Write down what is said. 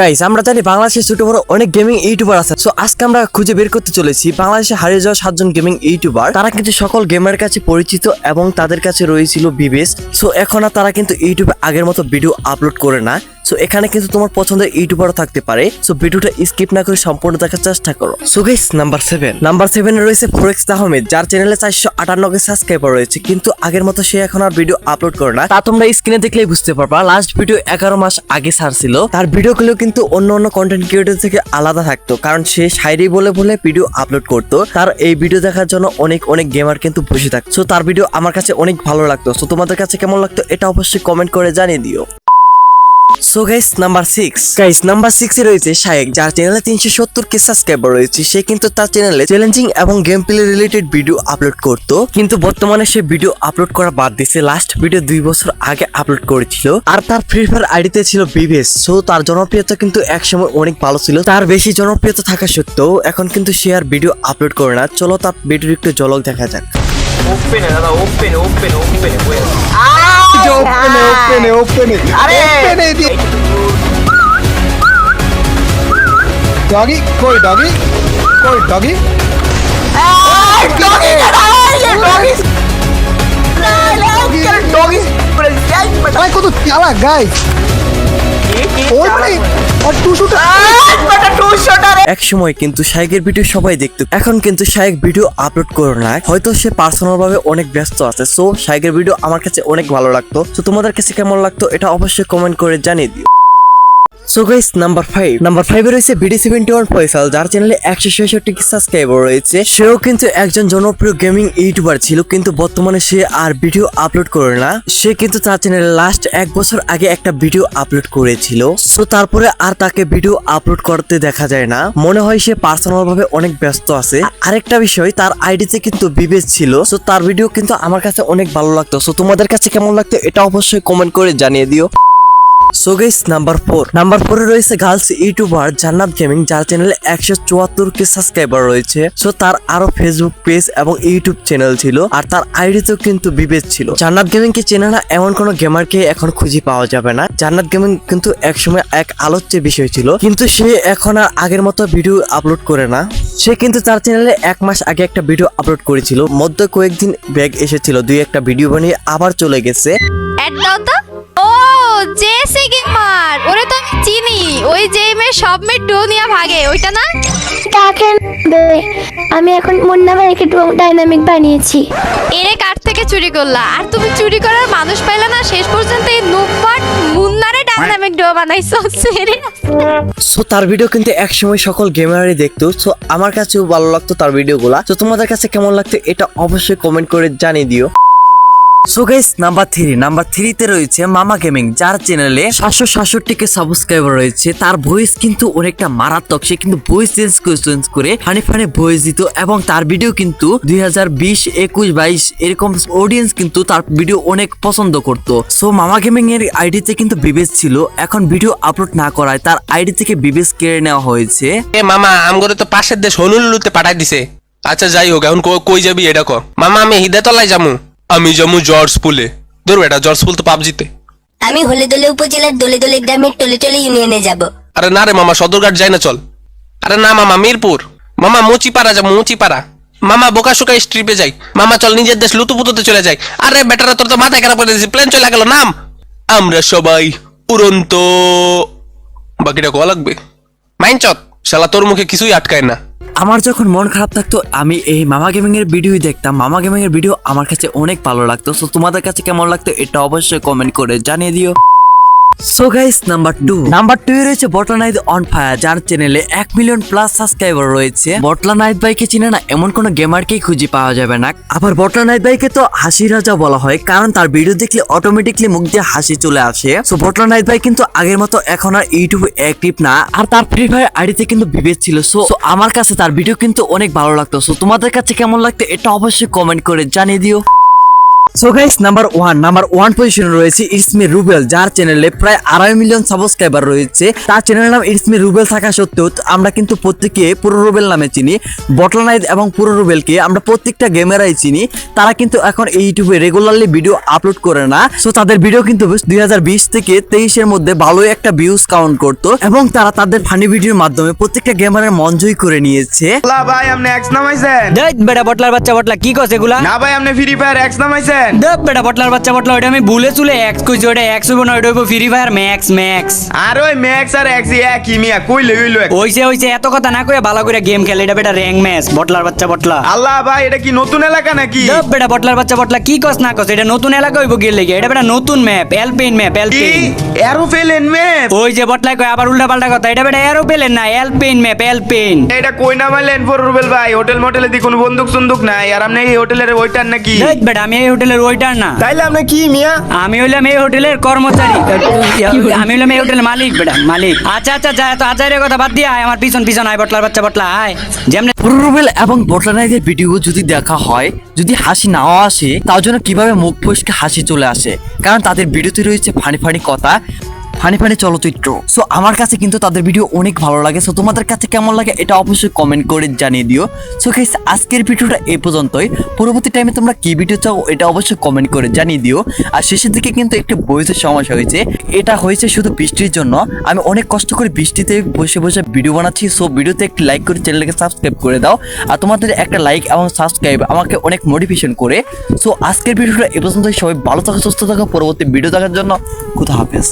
Guys আমরা জানি বাংলাদেশের ছোট বড় অনেক গেমিং ইউটিউবার আছে। সো আজকে আমরা খুঁজে বের করতে চলেছি বাংলাদেশে হারিয়ে যাওয়া সাতজন গেমিং ইউটিউবার তারা কিন্তু সকল গেমার কাছে পরিচিত এবং তাদের কাছে রয়েছিল বিবেস। সো এখন আর তারা কিন্তু ইউটিউবে আগের মতো ভিডিও আপলোড করে না। সো এখানে কিন্তু তোমার পছন্দের ইউটিউবারও থাকতে পারে। সো ভিডিওটা স্কিপ না করে সম্পূর্ণ দেখার চেষ্টা করো। So guys number seven number সেভেনে রয়েছে ফোরেক্স আহমেদ যার চ্যানেলে চারশো আটান্ন কে সাবস্ক্রাইবার রয়েছে। কিন্তু আগের মতো সে এখন আর ভিডিও আপলোড করে না। তা তোমরা স্ক্রিনে দেখলেই বুঝতে পারবা লাস্ট ভিডিও এগারো মাস আগে ছাড়ছিল। তার ভিডিওগুলো কিন্তু অন্য অন্য কন্টেন্ট ক্রিয়েটর থেকে আলাদা থাকতো, কারণ সে শায়রি বলে বলে ভিডিও আপলোড করতো। তার এই ভিডিও দেখার জন্য অনেক অনেক গেমার কিন্তু বসে থাকতো। তার ভিডিও আমার কাছে অনেক ভালো লাগতো। সো তোমাদের কাছে কেমন লাগতো, এটা অবশ্যই কমেন্ট করে জানিয়ে দিও। So guys number six guys number সিক্সে রয়েছে শায়েক যার চ্যানেলে তিনশো সত্তর কে সাবস্ক্রাইবার রয়েছে। সে কিন্তু তার চ্যানেলে চ্যালেঞ্জিং এবং game play related video upload করত। কিন্তু বর্তমানে সে ভিডিও আপলোড করা বাদ দিয়েছে। লাস্ট ভিডিও দুই বছর আগে আপলোড করেছিল। আর তার ফ্রি ফায়ার আইডিতে ছিল বিবিএস সো তার জনপ্রিয়তা কিন্তু একসময় অনেক ভালো ছিল। তার বেশি জনপ্রিয়তা থাকা সত্ত্বেও এখন কিন্তু সে আর ভিডিও আপলোড করে না। চলো তার ভিডিওর একটু ঝলক দেখা যাক। ওপেন দাদা ওপেন ওপেন ওপেন नीचे ओपन है ओपन है ओपन है अरे ओपन है ये डॉगी कोई डॉगी कोई डॉगी डॉगी डॉगी डॉगी को तो चाला गाइस ओपन है এক সময় কিন্তু শাইকের ভিডিও সবাই দেখতো। এখন কিন্তু শাইক ভিডিও আপলোড করে না হয়তো সে পার্সোনাল ভাবে অনেক ব্যস্ত আছে। সো শাইকের ভিডিও আমার কাছে অনেক ভালো লাগতো। তো তোমাদের কাছে কেমন লাগতো এটা অবশ্যই কমেন্ট করে জানিয়ে দিও। So guys number five number ফাইভে রয়েছে বিডি সেভেন্টি ওয়ান ফয়সাল যার চ্যানেলে একশো ছেষট্টি সাবস্ক্রাইবার রয়েছে। সেও কিন্তু একজন জনপ্রিয় গেমিং ইউটিউবার ছিল, কিন্তু বর্তমানে সে আর ভিডিও আপলোড করে না। সে কিন্তু তার চ্যানেলে লাস্ট এক বছর আগে একটা ভিডিও আপলোড করেছিল। সো তারপরে আর তাকে ভিডিও আপলোড করতে দেখা যায় না। মনে হয় সে পার্সোনাল ভাবে অনেক ব্যস্ত আছে। আরেকটা বিষয়, তার আইডিতে কিন্তু বিবেচ ছিল। সো তার ভিডিও কিন্তু আমার কাছে অনেক ভালো লাগতো। সো তোমাদের কাছে কেমন লাগতো, এটা অবশ্যই কমেন্ট করে জানিয়ে দিও। সো নাম্বার ফোর নাম্বার ফোরে রয়েছে গার্লস ইউটিউবার জান্নাত গেমিং যার চ্যানেলে একশো চুয়াত্তর কে সাবস্ক্রাইবার রয়েছে। সো তার আরও ফেসবুক পেজ এবং ইউটিউব চ্যানেল ছিল, আর তার আইডিতেও কিন্তু বিবেচ ছিল। জান্নাত গেমিং কে চেনে না এমন কোনো গেমারকে এখন খুঁজে পাওয়া যাবে না। জান্নাত গেমিং কিন্তু একসময় এক আলোচ্য বিষয় ছিল, কিন্তু সে এখন আর আগের মতো ভিডিও আপলোড করে না। সে কিন্তু তার চ্যানেলে এক মাস আগে একটা ভিডিও আপলোড করেছিল, মধ্যে কয়েকদিন ব্যাগ এসেছিল, দুই একটা ভিডিও বানিয়ে আবার চলে গেছে। তো। ও জেসি গেমার। ওরে তো আমি চিনি। ওই যে মেয়ে সব মেয়ে ডো নিয়ে ভাগে। ওইটা না? তাকে আমি এখন মুন্না ভাইকে ডাইনামিক বানিয়েছি। এরে কার থেকে চুরি করলা? আর তুমি চুরি করার মানুষ পাইলা না শেষ পর্যন্ত এই নুপাট মুন্নারে ডাইনামিক ডো বানাইছো। সেরে সো তার ভিডিও কিন্তু একসময় সকল গেমারই দেখতো। সো আমার কাছেও ভালো লাগতো তার ভিডিওগুলা তো তোমাদের কাছে কেমন লাগতো এটা অবশ্যই কমেন্ট করে জানিয়ে দিও। So guys number three number থ্রিতে রয়েছে মামা গেমিং, যার চ্যানেলে সাতশো সাতষট্টি কে সাবস্ক্রাইবার রয়েছে। তার ভয়েস কিন্তু অনেকটা মারাত্মক। সে কিন্তু ভয়েস চেঞ্জ করে চেঞ্জ করে ফানি ফানি ভয়েস দিত এবং তার ভিডিও কিন্তু দুই হাজার বিশ, একুশ, বাইশ এরকম অডিয়েন্স কিন্তু তার ভিডিও অনেক পছন্দ করতো। সো মামা গেমিং এর আইডিতে কিন্তু বিবেচ ছিল। এখন ভিডিও আপলোড না করায় তার আইডি থেকে বিবেচ কেড়ে নেওয়া হয়েছে। এ মামা, আমগরে তো পাশের দেশ হনুলুলুতে পাঠাই দিছে। আচ্ছা যাই হোক, এখন কো- কই যাবি এটা কর মামা, আমি হিদাতলায় যামু। আমি যামু জর্জ পুলে। ধরু এটা জর্জ পুল তো পাবজিতে। আমি হলে দলে উপজেলার দলে দলে গ্রামের টলে টলে ইউনিয়নে যাব। আরে না রে মামা সদরঘাট যাই না চল। আরে না মামা মিরপুর। মামা মুচিপাড়া যাব মুচিপাড়া। মামা বোকা শোকা স্ট্রিপে যাই। মামা চল নিজের দেশ লুতুপুতুতে চলে যাই। আরে বেটারা তোর তো মাথায় খারাপ করে দিয়েছি প্লেন চলে গেল নাম। আমরা সবাই উড়ন্ত। বাকিটা কোয়া লাগবে? মাইন চত শালা তোর মুখে কিছুই আটকায় না। আমার যখন মন খারাপ থাকতো, আমি এই মামা গেমিং এর ভিডিওই দেখতাম। মামা গেমিং এর ভিডিও আমার কাছে অনেক ভালো লাগতো। তো তোমাদের কাছে কেমন লাগতো, এটা অবশ্যই কমেন্ট করে জানিয়ে দিও। So guys number two number two রয়েছে বটলা নাইট অন ফায়ার যার চ্যানেলে এক মিলিয়ন প্লাস সাবস্ক্রাইবার রয়েছে। বটলা নাইট বাইকে চিনে না এমন কোনো গেমারকেই খুঁজে পাওয়া যাবে না। আবার বটলা নাইট বাইকে তো হাসি রাজা বলা হয় কারণ তার ভিডিও দেখলে অটোমেটিকলি মুখ দিয়ে হাসি চলে আসে। সো বটলা নাইট বাই কিন্তু আগের মতো এখন আর ইউটিউবে অ্যাক্টিভ না আর তার ফ্রি ফায়ার আইডিতে কিন্তু বিবেক ছিল। সো আমার কাছে তার ভিডিও কিন্তু অনেক ভালো লাগতো। সো তোমাদের কাছে কেমন লাগতো এটা অবশ্যই কমেন্ট করে জানিয়ে দিও। So guys number one number one পজিশনে রয়েছে ইটসমি রুবেল যার চ্যানেলে প্রায় আড়াই মিলিয়ন সাবস্ক্রাইবার রয়েছে। তার চ্যানেলের নাম ইটসমি রুবেল থাকা সত্ত্বেও আমরা কিন্তু প্রত্যেকে পুরো রুবেল নামে চিনি। বটলানাইদ এবং পুরো রুবেলকে আমরা প্রত্যেকটা গেমেরাই চিনি। তারা কিন্তু এখন এই ইউটিউবে রেগুলারলি ভিডিও আপলোড করে না। সো তাদের ভিডিও কিন্তু দুই থেকে তেইশের মধ্যে ভালোই একটা ভিউজ কাউন্ট করতো এবং তারা তাদের ফানি ভিডিওর মাধ্যমে প্রত্যেকটা গেমারের মন জয় করে নিয়েছে। লা ভাই আপনি এক্স নামাইছেন? দেখ বেটা বটলার বাচ্চা বটলা কি কস এগুলা? না ভাই আপনি ফ্রি ফায়ার এক্স নামাইছেন? দেখ বেটা বটলার বাচ্চা বটলা ওটা আমি ভুলে চুলে এক্স কইছি ওটা এক্স হইব না ওটা হইব ফ্রি ফায়ার ম্যাক্স ম্যাক্স আর ওই ম্যাক্স আর এক্স একই মিয়া কইলে হইল এক। ওইছে ওইছে এত কথা না কইয়া ভালো করে গেম খেলে এটা বেটা র্যাঙ্ক ম্যাচ বটলার বাচ্চা বটলা। আল্লাহ ভাই এটা কি নতুন এলাকা নাকি? দেখ বেটা বটলার বাচ্চা বটলা কি কস না কস এটা নতুন এলাকা হইব গেলে লেগে এটা বেটা নতুন ম্যাপ এলপেইন ম্যাপ কি? এরোপ্লেন ম্যাপ ওই যে বটলাই কয় আবার উল্টা পাল্টা কথা এটা বেটা এরোপ্লেন না এলপেইন ম্যাপ এলপেইন এটা কই নামাইলেন ফর রুবেল ভাই হোটেল মোটেলে দি কোনো বন্দুক সুন্দুক নাই আর আপনি এই হোটেলের ওইটার নাকি? দেখ বেটা আমি এই হোটেলের ওইটার না। তাইলে আপনি কি মিয়া? আমি হইলাম এই হোটেলের কর্মচারী। আমি হইলাম এই হোটেলের মালিক বেটা মালিক। আচ্ছা আচ্ছা যা তো আচারের কথা বাদ দিয়ে আয় আমার পিছন পিছন আয় বটলার বাচ্চা বটলা আয়। যেমন রুবেল এবং বটলানাইদের ভিডিও যদি দেখা হয় যদি হাসি নাও আসে তার জন্য কীভাবে মুখ ফসকে হাসি চলে আসে? কারণ তাদের ভিডিওতে রয়েছে ফানি ফানি কথা ফানি ফানি চলচ্চিত্র। সো আমার কাছে কিন্তু তাদের ভিডিও অনেক ভালো লাগে। সো তোমাদের কাছে কেমন লাগে এটা অবশ্যই কমেন্ট করে জানিয়ে দিও। সো গাইস আজকের ভিডিওটা এই পর্যন্তই। পরবর্তী টাইমে তোমরা কি ভিডিও চাও এটা অবশ্যই কমেন্ট করে জানিয়ে দিও। আর শেষের দিকে কিন্তু একটু বয়সের সমস্যা হয়েছে। এটা হয়েছে শুধু বৃষ্টির জন্য। আমি অনেক কষ্ট করে বৃষ্টিতে বসে বসে ভিডিও বানাচ্ছি। সো ভিডিওতে একটি লাইক করে চ্যানেলকে সাবস্ক্রাইব করে দাও। আর তোমাদের একটা লাইক এবং সাবস্ক্রাইব আমাকে অনেক মোটিভেশন করে। সো আজকের ভিডিওটা এ পর্যন্তই। সবাই ভালো থাকো, সুস্থ থাকো। পরবর্তী ভিডিও দেখার জন্য খুদা হাফেজ।